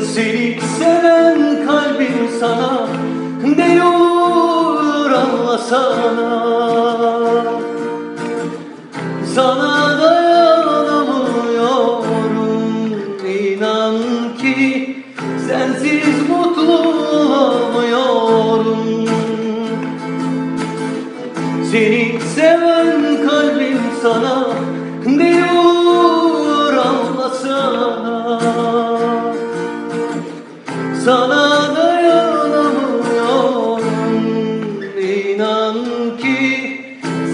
Seni seven kalbim sana Ne olur anlasana Sana. Dayanamıyorum inan ki Sensiz mutlu olamıyorum. Seni seven kalbim sana diyor Sana dayanamıyorum inan ki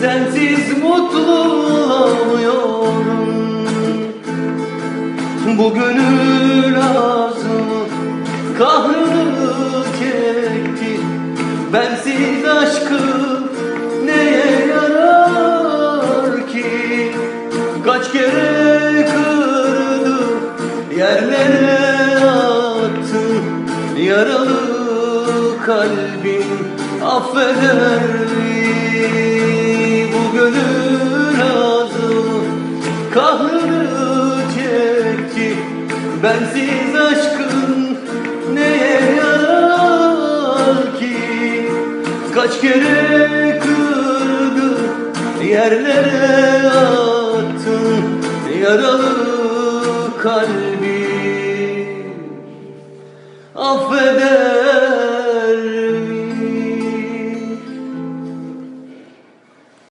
Sensiz mutlu olamıyorum. Bu gönül ağzımı kahrını çekti. Bensiz aşkım neye yarar ki? Kaç kere kırdım yerlere attım Yaralı kalbim affeder? Bu gönül ağzımı kahrını çekti Bensiz aşkın neye yarar ki Kaç kere kırdı yerlere attın Yaralı kalbi affeder